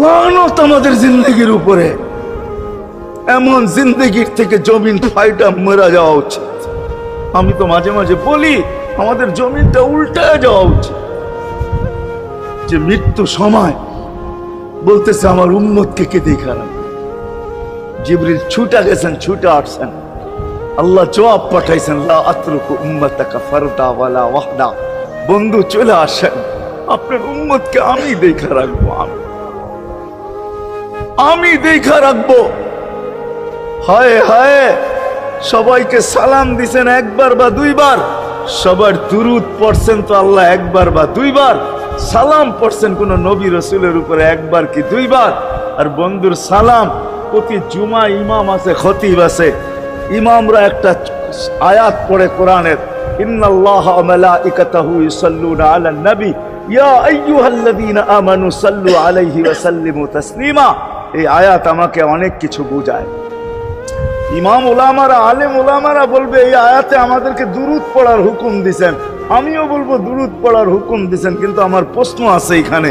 লানত আমাদের জিন্দগির উপরে। এমন জিন্দগির থেকে জমিন ফাইটা মেরা যাওয়া উচিত। আমি তো মাঝে মাঝে বলি, আমাদের জমিনটা উল্টায় যাওয়া উচিত। যে মৃত্যু সময় বলতেছে, আমার উম্মতকে কে দেখা রাখবে জিবরিল ছুটা গেছেন, ছুটে আসছেন। আল্লাহ জবাব পাঠাইছেন বন্ধু চলে আসেন। আপনার উম্মতকে আমি দেখা রাখব, আমি। আমি দেখা রাখব। হায় হায়, সবাইকে সালাম দিছেন একবার বা দুইবার। সবার দুরুদ পড়ছেন তো আল্লাহ একবার বা দুইবার। সালাম পড়ছেন কোন নবী রসুলের উপরে একবার কি দুইবার? আর বন্ধুর সালাম, প্রতি জুমা ইমাম আছে, খতিব আছে। ইমামরা একটা আয়াত পড়ে কোরআনের, ইন্নাল্লাহ নবী। ইয়া আমানু সাল্লু আলাইহি ওয়া তাসলিমা। এই আয়াত আমাকে অনেক কিছু বোঝায়। ইমাম ওলামারা আলেম ওলামারা বলবে, এই আয়াতে আমাদেরকে দুরুদ পড়ার হুকুম দিছেন। আমিও বলব, দুরুদ পড়ার হুকুম দিছেন, কিন্তু আমার প্রশ্ন আছে এখানে।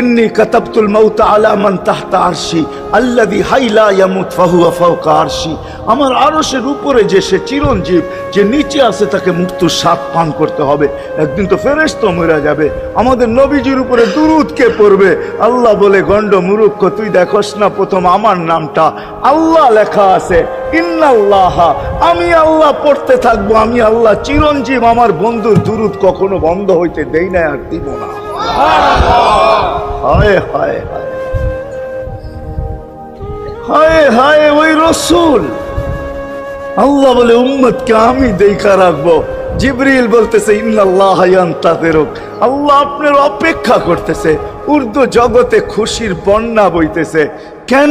ইন্নি কাতাবতুল মাউত আলা মান তাহতা আরশি, আল্লাযী হাইলা ইয়ামুত ফাহুয়া ফাওকা আরশি। আমার আরশের উপরে যে সে চিরঞ্জীব, যে নিচে আছে তাকে মৃত্যুর স্বাদ পান করতে হবে। একদিন তো ফেরেশতা মরে যাবে। আমাদের নবীজির উপরে দুরুদ কে পড়বে? আল্লাহ বলে গন্ড মুরুক্ষ, তুই দেখোস না প্রথম আমার নামটা। আল্লাহ লেখা আছে ইন্নাল্লাহ, আমি আল্লাহ পড়তে থাকব, আমি আল্লাহ চিরঞ্জীব আমার বন্ধুর দুরুদ কখনো বন্ধ হইতে দেই না আর দিব না। হায় হায় হায়। হায় ওই রসুল। আল্লাহ বলে, উম্মতকে আমি দেখা রাখব। জিবরিল বলতেছে, ইন্নাল্লাহ ইয়ান্তাদিরুক আল্লাহ আপনার অপেক্ষা করতেছে। উর্দু জগতে খুশির বন্যা বইতেছে। কেন?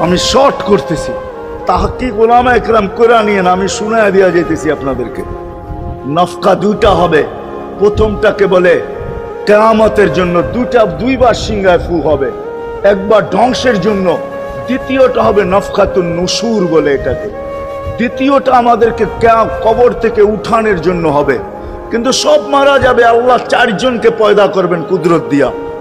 আমি শর্ট করতেছি। তাহাকি গোলামা একরাম করে নিয়ে আমি শুনে দেওয়া যেতেছি আপনাদেরকে। নফকা দুইটা হবে। প্রথমটাকে বলে, কেয়ামতের জন্য দুটা দুইবার সিংহায় ফু হবে। একবার ধ্বংসের জন্য, দ্বিতীয়টা হবে নফকাতুন নুসুর বলে এটাকে। দ্বিতীয়টা আমাদেরকে কবর থেকে উঠানের জন্য হবে। কিন্তু সব মারা যাবে, আল্লাহ চারজনকে পয়দা করবেন কুদরত দিয়া।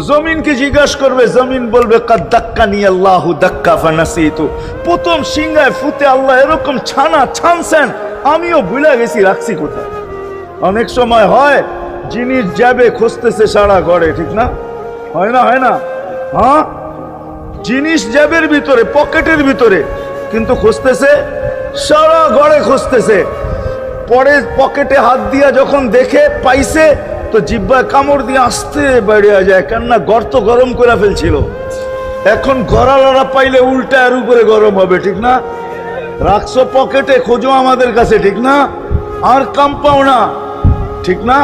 জমিনকে জিজ্ঞাসা করবে, জমিন বলবে কাদ্দাক্কা নিয়ে আল্লাহ দাক্কা ফানাসিতু। প্রথম সিংহায় ফুতে আল্লাহ এরকম ছানা ছানছেন, আমিও ভুলে গেছি, রাখছি কোথায়। অনেক সময় হয়, জিনিস যাবে, খুঁজতেছে সারা ঘরে, ঠিক না? হয় না হয় না? হ্যাঁ? জিনিস জ্যাবের ভিতরে, পকেটের ভিতরে, কিন্তু খুঁজতেছে, সারা ঘরে খুঁজতেছে। পরে পকেটে হাত দিয়া যখন দেখে, পাইছে তো জিব্বায় কামড় দিয়ে আসতে বেরিয়ে যায় কেননা গর্ত গরম করে ফেলছিল। এখন গড়ালড়া পাইলে উল্টা এর উপরে গরম হবে ঠিক না? রাখছো পকেটে খোঁজো আমাদের কাছে ঠিক না? আর কাম পাও না ঠিক না?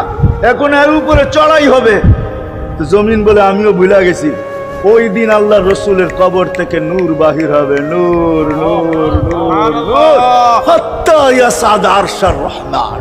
এখন এর উপরে চড়াই হবে। তো জমিন বলে আমিও ভুলা গেছি। ওই দিন আল্লাহ রসুলের কবর থেকে নূর বাহির হবে। নূর নূর নূর নূর। ইয়াসাদ আরশার রহমান।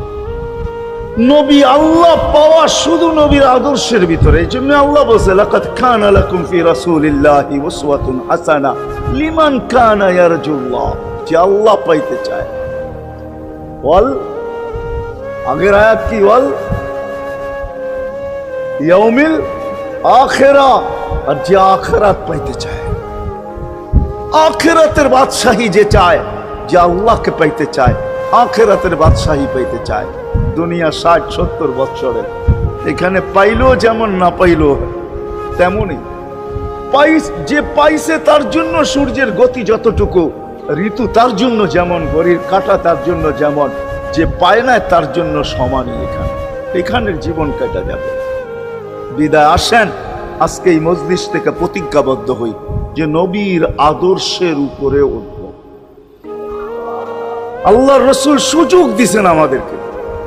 নবী আল্লাহ পাওয়া শুধু নবীর আদর্শের ভিতরে। আল্লাহ বলছে লাকাত কানা লাকুম ফি রাসূলিল্লাহি উসওয়াতুন হাসানা লিমান কানা ইয়ারজুল্লাহ। যে আল্লাহ পাইতে চায়। আগের আয়াত কি? বল ইয়াউমিল আখেরা। আর যে আখেরাত পাইতে চায়, আখেরাতের বাদশাহী যে চায়, যে আল্লাহকে পাইতে চায়, আখেরাতের বাদশাহী পাইতে চায়। দুনিয়া ষাট, সত্তর বৎসরের। এখানে পাইলো যেমন না পাইলো, তেমনই। পাইস, যে পাইছে তার জন্য সূর্যের গতি যতটুকু, ঋতু তার জন্য যেমন, ঘড়ির কাটা তার জন্য যেমন, যে পায় না তার জন্য সমানই এখানে। এখানের জীবন কাটা যাবে। বিদায়, আসেন। আজকে এই মজলিস থেকে প্রতিজ্ঞাবদ্ধ হই যে নবীর আদর্শের উপরে উঠব। আল্লাহ রসুল সুযোগ দিছেন আমাদেরকে।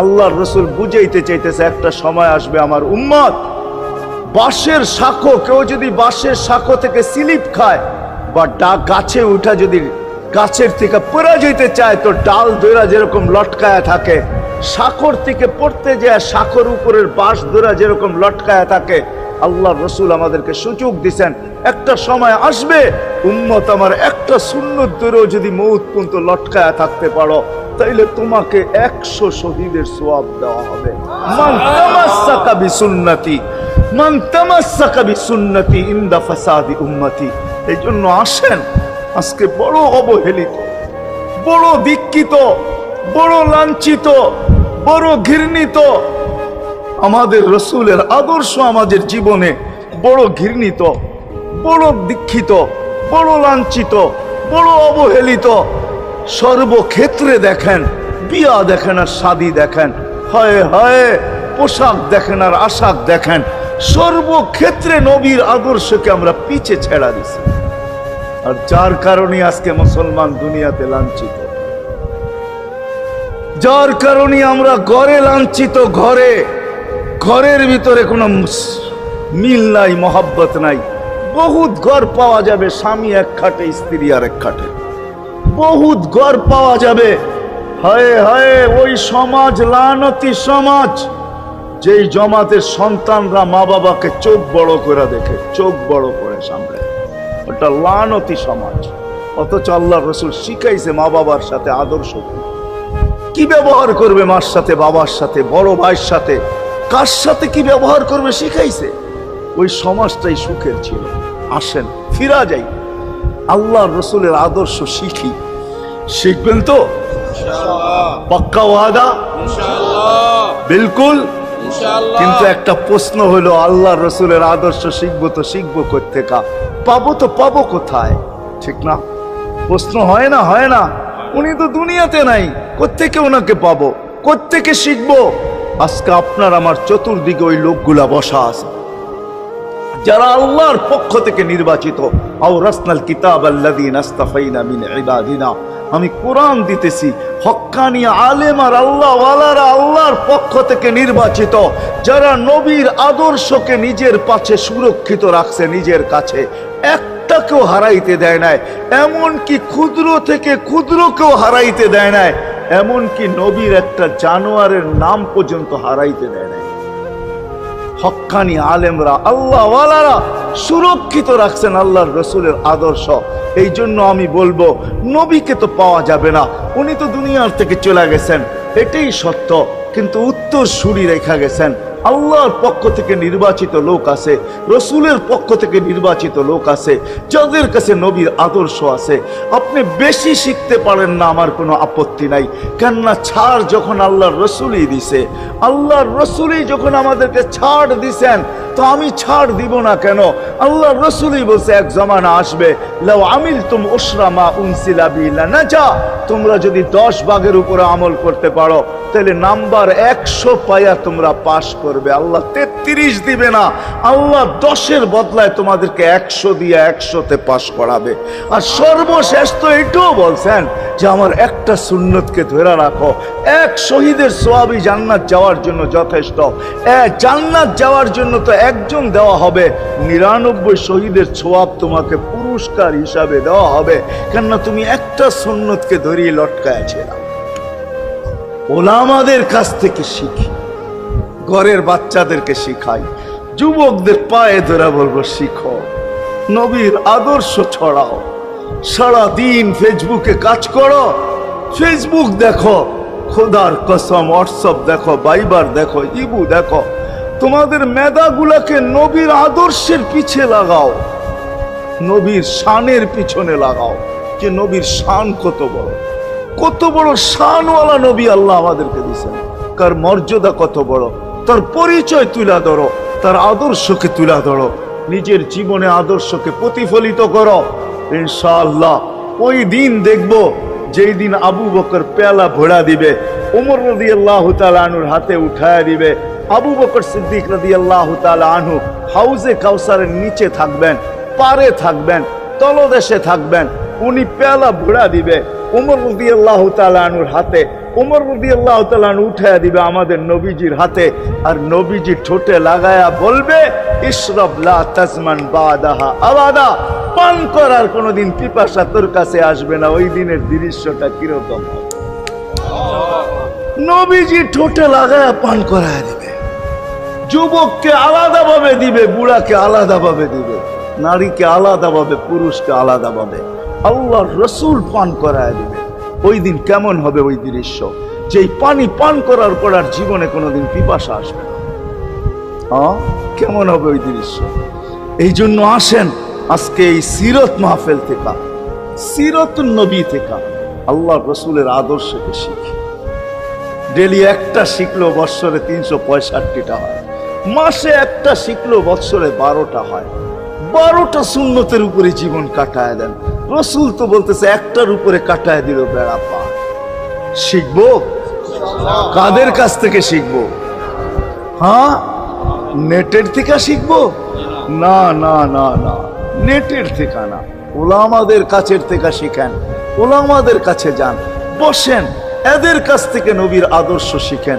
আল্লাহর রসুল বুঝাইতে চাইতেছে, একটা সময় আসবে আমার উম্মত। বাঁশের শাখো কেউ যদি বাঁশের শাখো থেকে স্লিপ খায় বা ডা, গাছে উঠা যদি গাছের থেকে পড়ে যেতে চায়, তো ডাল দৈরা যেরকম লটকায়া থাকে শাখর থেকে পড়তে যায় শাখর উপরের বাঁশ দৈরা যেরকম লটকায়া থাকে আল্লাহ রসুল আমাদেরকে সুযোগ দিছেন, একটা সময় আসবে, উম্মত আমার একটা সুন্নত দূরেও যদি মৌত লটকায়া থাকতে পারো, তাইলে তোমাকে একশো শহীদের সোয়াব দেওয়া হবে। মান তামাসসাকা বিসুন্নতি, মান তামাসসাকা বিসুন্নতি ইনদা ফাসাদি উম্মতি। এই জন্য আসেন, আজকে বড় অবহেলিত, বড় দীক্ষিত, বড় লাঞ্ছিত, বড় ঘৃণিত আমাদের রসুলের আদর্শ আমাদের জীবনে বড় ঘৃণিত, বড় দীক্ষিত, বড় লাঞ্ছিত, বড় অবহেলিত। সর্বক্ষেত্রে দেখেন, বিয়া দেখেন আর শাদি দেখেন, হয় হয়, পোশাক দেখেন আর আশাক দেখেন। সর্বক্ষেত্রে নবীর আদর্শকে আমরা পিছে ছেড়া দিছি। আর যার কারণে আজকে মুসলমান দুনিয়াতে লাঞ্ছিত? যার কারণে আমরা ঘরে লাঞ্ছিত ঘরে। ঘরের ভিতরে কোনো মিল নাই, মহাব্বত নাই। বহুত ঘর পাওয়া যাবে স্বামী এক খাটে, স্ত্রী আর এক খাটে। বহুত ঘর পাওয়া যাবে। হায় হায়, ওই সমাজ, লানতি সমাজ, যেই জমাতের সন্তানরা মা বাবাকে চোখ বড় করে দেখে, চোখ বড় করে সামনে ওটা লানতি সমাজ। অথচ আল্লাহ রসুল শিখাইছে মা বাবার সাথে আদর্শ। কি ব্যবহার করবে মার সাথে, বাবার সাথে, বড় ভাইয়ের সাথে? কার সাথে কি ব্যবহার করবে শিখাইছে? ওই সমাজটাই সুখের ছিল। আসেন ফিরা যাই। আল্লাহ রসুলের আদর্শ শিখি। শিখবেন তো? পাক্কা ওয়াদা? বিলকুল? কিন্তু একটা প্রশ্ন হলো আল্লাহ রসুলের আদর্শ শিখব তো শিখব কোথেকা পাবো তো পাবো কোথায়? ঠিক না? প্রশ্ন হয় না হয় না। উনি তো দুনিয়াতে নাই। কোত্থেকে ওনাকে পাবো? কোত্থেকে শিখব? আজকে আপনার আমার চতুর্দিকে ওই লোকগুলা বসা আছে। যারা আল্লাহর পক্ষ থেকে নির্বাচিত। কিতাব আস্তাফাইনা আমি কোরআন দিতেছি, হক্কানি আলেম আর আল্লাহ আল্লাহর পক্ষ থেকে নির্বাচিত। যারা নবীর আদর্শকে নিজের পাশে সুরক্ষিত রাখছে নিজের কাছে। একটাকেও হারাইতে দেয় নাই, এমনকি ক্ষুদ্র থেকে ক্ষুদ্রকেও হারাইতে দেয় নাই। এমনকি নবীর একটা জানোয়ারের নাম পর্যন্ত হারাইতে দেয় নাই। হক্কানি আলেমরা, আল্লাহওয়ালারা সুরক্ষিত রাখছেন আল্লাহর রসুলের আদর্শ। এই জন্য আমি বলব, নবীকে তো পাওয়া যাবে না। উনি তো দুনিয়ার থেকে চলে গেছেন। এটাই সত্য, কিন্তু উত্তর সুরি রেখা গেছেন। আল্লাহর পক্ষ থেকে নির্বাচিত লোক আছে, রসুলের পক্ষ থেকে নির্বাচিত লোক আছে, যাদের কাছে নবীর আদর্শ আছে। আপনি বেশি শিখতে পারেন না, আমার কোনো আপত্তি নাই। কেননা ছাড় যখন আল্লাহর রসুলই দিছে, আল্লাহর রসুলই যখন আমাদেরকে ছাড় দিছেন তো আমি ছাড় দিব না কেন? আল্লাহর রসুলই বলছে, এক জমানা আসবে লাও আমিল তুম ওসরা মা উনসিলা বিলা না যা তোমরা যদি দশ ভাগের উপরে আমল করতে পারো, তাহলে নাম্বার একশো পাইয়া তোমরা পাশ করবে। আল্লাহ তেত্রিশ দিবে না, আল্লাহ দশের বদলায় তোমাদেরকে একশো দিয়ে একশোতে পাশ করাবে। আর সর্বশেষ তো এটাও বলছেন যে, আমার একটা সুন্নতকে ধরে রাখো। এক শহীদের সোয়াবি জান্নাত যাওয়ার জন্য যথেষ্ট। এ জান্নাত যাওয়ার জন্য তো একজন দেওয়া হবে। নিরানব্বই শহীদের সোয়াব তোমাকে পুরস্কার হিসাবে দেওয়া হবে। কেননা তুমি একটা সুন্নতকে ধরিয়ে লটকায় ছিলাম ওলামাদের কাছ থেকে শিখি, ঘরের বাচ্চাদেরকে শিখাই, যুবকদের পায়ে ধরে বলব, শিখো, নবীর আদর্শ ছড়াও সারা দিন ফেসবুকে কাজ করো, ফেসবুক দেখো, খোদার কসম, হোয়াটসঅ্যাপ দেখো, বাইবার দেখো, ইবু দেখো তোমাদের মেধাগুলাকে নবীর আদর্শের পিছে লাগাও। নবীর শানের পিছনে লাগাও, যে নবীর শান কত বড়। কত বড় শানওয়ালা নবী আল্লাহ আমাদেরকে দিয়েছেন। কার মর্যাদা কত বড়। তার পরিচয় তুলা ধরো, তার আদর্শকে তুলা ধরো, নিজের জীবনে আদর্শকে প্রতিফলিত করো। ইনশাআল্লাহ, ওই দিন দেখব, যেই দিন আবু বকর পেয়ালা ভোড়া দিবে, উমর রদি আল্লাহ আনুর হাতে উঠায় দিবে আবু বকর সিদ্দিক রদি আল্লাহ আনহু হাউজে কাউসারের নিচে থাকবেন, পারে থাকবেন, তলদেশে থাকবেন, উনি পেয়ালা ভোড়া দিবে। উমর রদি আল্লাহ আনুর হাতে, উমর রদি আল্লাহ তালান উঠাইয়া দিবে আমাদের নবীজির হাতে। আর নবীজি ঠোঁটে লাগায়া বলবে ইসরব তাজমান বাদাহা আবাদা। পান করার কোনোদিন পিপাসা তোর কাছে আসবে না, ওই দিনের দৃশ্যটা কীরকম নবীজি ঠোঁটে লাগায়া পান করায় দিবে। যুবককে আলাদাভাবে দিবে, বুড়াকে আলাদাভাবে দিবে, নারীকে আলাদাভাবে, পুরুষকে আলাদাভাবে। আল্লাহ রসুল পান করায় দিবে। ওই দিন কেমন হবে ওই দৃশ্য? যেই পানি পান করার পর আর জীবনে কোনোদিন পিপাসা আসবে না। কেমন হবে ওই দৃশ্য? এই জন্য আসেন আজকে এই সিরত মাহফেল থেকে, সিরত নবী থেকে আল্লাহ রসুলের আদর্শকে শিখি। ডেলি একটা শিখলো বৎসরে তিনশো পঁয়ষট্টিটা হয়। মাসে একটা শিখলো, বৎসরে বারোটা হয়। বারোটা সুন্নতের উপরে জীবন কাটায় দেন। রসুল তো বলতেছে, একটার উপরে কাটায় দিল বেড়া পা। শিখব? কাদের কাছ থেকে শিখব? হ্যাঁ? নেটের থেকে শিখব? না না না না। নেটের থেকে না। ওলামাদের কাছের থেকে শিখেন, ওলামাদের কাছে যান, বসেন। এদের কাছ থেকে নবীর আদর্শ শিখেন।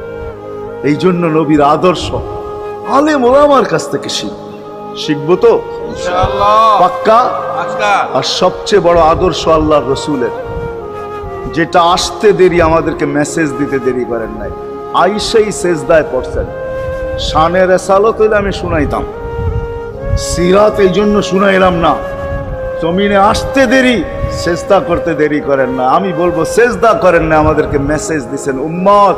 এই জন্য নবীর আদর্শ আলে মোলামার কাছ থেকে শিখ। শিখব তো? পাক্কা? আর সবচেয়ে বড় আদর্শ আল্লাহ রসুলের। যেটা আসতে দেরি আমাদেরকে মেসেজ দিতে দেরি করেন নাই। আইসাই সেজদায় পড়ছেন। শানের এসালত হইলে আমি শুনাইতাম। সিরাত এই জন্য শুনাইলাম না। জমিনে আসতে দেরি সেজদা করতে দেরি করেন না। আমি বলব সেজদা করেন না আমাদেরকে মেসেজ দিছেন। উম্মত!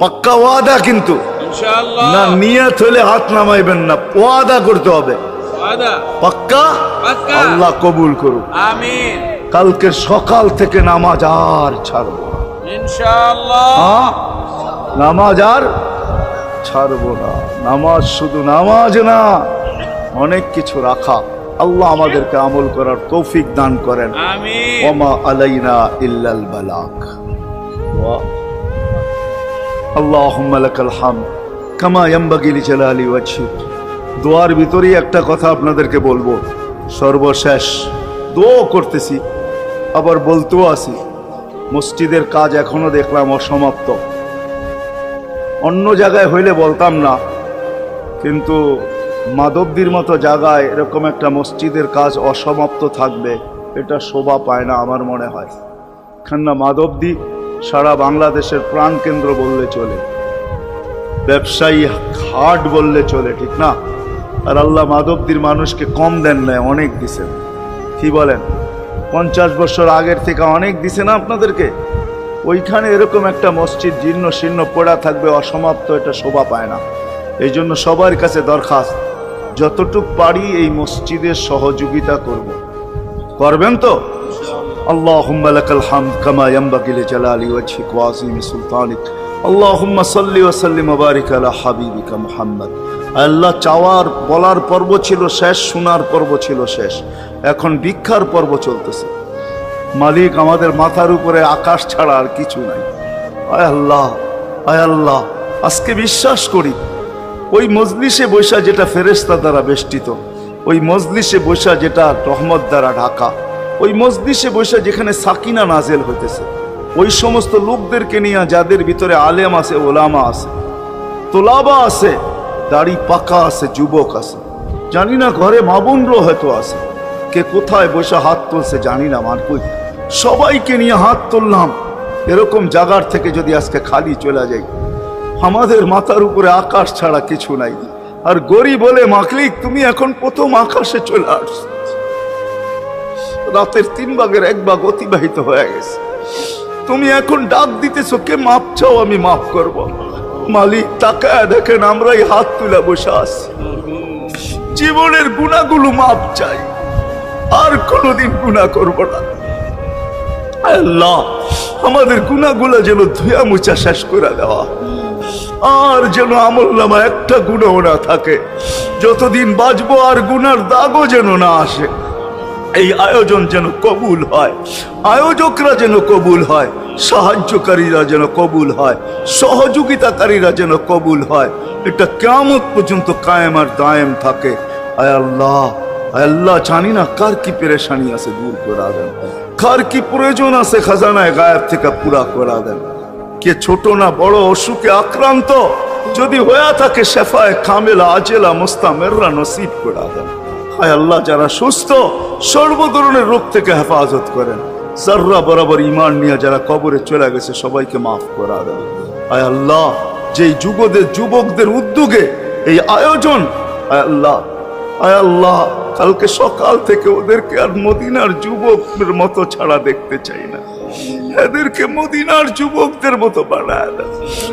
পাক্কা ওয়াদা কিন্তু। না নিয়ত হলে হাত নামাইবেন না ওয়াদা করতে হবে। পাক্কা। আল্লাহ কবুল করুক। আমিন। কালকে সকাল থেকে নামাজ আর ছাড়বো? নামাজ আর ছাড়বো না। নামাজ শুধু নামাজ না অনেক কিছু রাখা। আল্লাহ আমাদেরকে আমল করার তৌফিক দান করেন। ওমা আলাইনা ইল্লাল বালাক। আল্লাহুম্মা কামা ইয়ামবাগি লিজালালি ওয়াজহিক দোয়ার ভিতরেই একটা কথা আপনাদেরকে বলব। সর্বশেষ দোয়াও করতেছি, আবার বলতেও আসি মসজিদের কাজ এখনও দেখলাম অসমাপ্ত। অন্য জায়গায় হইলে বলতাম না, কিন্তু মাদবদির মতো জায়গায় এরকম একটা মসজিদের কাজ অসমাপ্ত থাকবে, এটা শোভা পায় না আমার মনে হয়। খান্না মাধবদি সারা বাংলাদেশের প্রাণকেন্দ্র বললে চলে। ব্যবসায়ী হাট বললে চলে, ঠিক না? আর আল্লাহ মাধবদীর মানুষকে কম দেন না অনেক দিছেন। কি বলেন? পঞ্চাশ বছর আগের থেকে অনেক দিছে না আপনাদেরকে? ওইখানে এরকম একটা মসজিদ জীর্ণ শীর্ণ পড়া থাকবে, অসমাপ্ত এটা শোভা পায় না। এই জন্য সবার কাছে দরখাস্ত, যতটুক পারি এই মসজিদের সহযোগিতা করব। করবেন তো? اللهم لك الحمد كما ينبغي لجلال وجهك وعظيم سلطانك اللهم صل وسلم وبارك على حبيبك محمد আল্লাহ চাওয়ার বলার পর্ব ছিল শেষ শোনার পর্ব ছিল শেষ এখন ভিক্ষার পর্ব চলতেছে মালিক আমাদের মাথার উপরে আকাশ ছাড়া আর কিছু নাই আয় আল্লাহ আয় আল্লাহ আজকে বিশ্বাস করি ওই মজলিসে বৈশা যেটা ফেরেস্তা দ্বারা বেষ্টিত ওই মজলিসে বৈশা যেটা রহমত দ্বারা ঢাকা ওই মজলিসে বসে যেখানে সাকিনা নাজেল হইতেছে, ওই সমস্ত লোকদেরকে নিয়ে যাদের ভিতরে আলেম আছে, ওলামা আছে, তোলাবা আছে, দাড়ি পাকা আছে, যুবক আছে। জানি না ঘরে মাবুনরও হয়তো আছে, কে কোথায় বসে হাত তুলছে জানি না মান কই। সবাইকে নিয়ে হাত তুললাম। এরকম জাগার থেকে যদি আজকে খালি চলে যাই, আমাদের মাথার উপরে আকাশ ছাড়া কিছু নাই। আর গরিব বলে মাকলিক, তুমি এখন প্রথম আকাশে চলে আসছো। রাতের তিন ভাগের এক ভাগ অতিবাহিত হয়ে গেছে। তুমি এখন ডাক দিতেছো, কে মাপ চাও, আমি মাফ করব। মালিক, তাকায় দেখেন, আমরাই হাত তুলে বসে আছি। জীবনের গুণাগুলো মাপ চাই। আর কোনোদিন গুণা করব না। আল্লাহ, আমাদের গুণাগুলো যেন ধুয়া মুছা শেষ করে দেওয়া। আর যেন আমল নামা একটা গুণও না থাকে। যতদিন বাঁচবো আর গুনার দাগও যেন না আসে। এই আয়োজন যেন কবুল হয়। আয়োজকরা যেন কবুল হয়। সাহায্যকারীরা যেন কবুল হয়। সহযোগিতাকারীরা যেন কবুল হয়। এটা কেমন পর্যন্ত কায়েম আর দায়েম থাকে। আয় আল্লাহ আল্লাহ, জানি না কার কি পেরেশানি আছে, দূর করা দেন। কার কি প্রয়োজন আছে, খাজানায় গায়েব থেকে পুরা করা দেন। কে ছোট না বড়, অসুখে আক্রান্ত, যদি হয়ে থাকে, শেফায় কামেলা, আজেলা, মোস্তামেররা নসিব করা দেন। হায় আল্লাহ যারা সুস্থ সর্ব ধরনের রোগ থেকে হেফাজত করেন। সাররা বরাবর ইমান নিয়ে যারা কবরে চলে গেছে, সবাইকে মাফ করা দেন আয় আল্লাহ, যেই যুবদের যুবকদের উদ্যোগে এই আয়োজন, আয় আল্লাহ আয় আল্লাহ, কালকে সকাল থেকে ওদেরকে আর মদিনার যুবকের মতো ছাড়া দেখতে চাই না। এদেরকে মদিনার যুবকদের মতো বানায় দেন।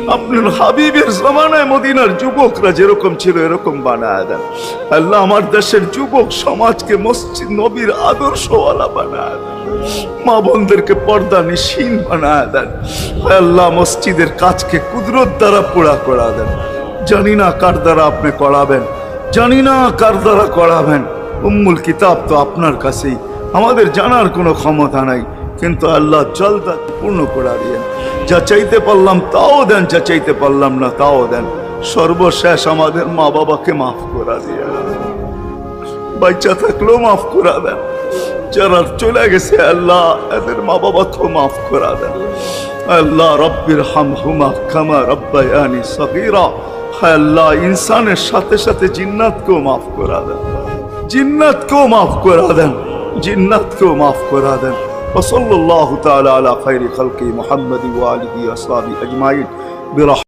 আপনার হাবিবের জমানায় মদিনার যুবকরা যেরকম ছিল, এরকম বানায় দেন। আল্লাহ আমার দেশের যুবক সমাজকে মসজিদ নবীর আদর্শওয়ালা বানায় দেন। মা বোনদেরকে পর্দা নিশীন বানায় দেন। আল্লাহ, মসজিদের কাজকে কুদরত দ্বারা পুরা করা দেন। জানি না কার দ্বারা আপনি করাবেন। জানি না কার দ্বারা করাবেন। উম্মুল কিতাব তো আপনার কাছেই। আমাদের জানার কোনো ক্ষমতা নাই। কিন্তু আল্লাহ জলদা পূর্ণ করে দিয়ে যা চাইতে পারলাম তাও দেন, যা চাইতে পারলাম না তাও দেন। সর্বশেষ আমাদের মা বাবাকে মাফ করা দিয়ে বাচ্চা থাকলেও মাফ করা দেন। যারা চলে গেছে, আল্লাহ এদের মা বাবাকেও মাফ করা দেন। আল্লাহ রব্বির হাম হুমা খামা রব্বায়ানি সগিরা। আল্লাহ, ইনসানের সাথে সাথে জিন্নাতকেও মাফ করা দেন। জিন্নাতকেও মাফ করা দেন। জিন্নাতকেও মাফ করা দেন। وصلى الله تعالى على خير خلقه محمد وآله وأصحابه أجمعين. برحمة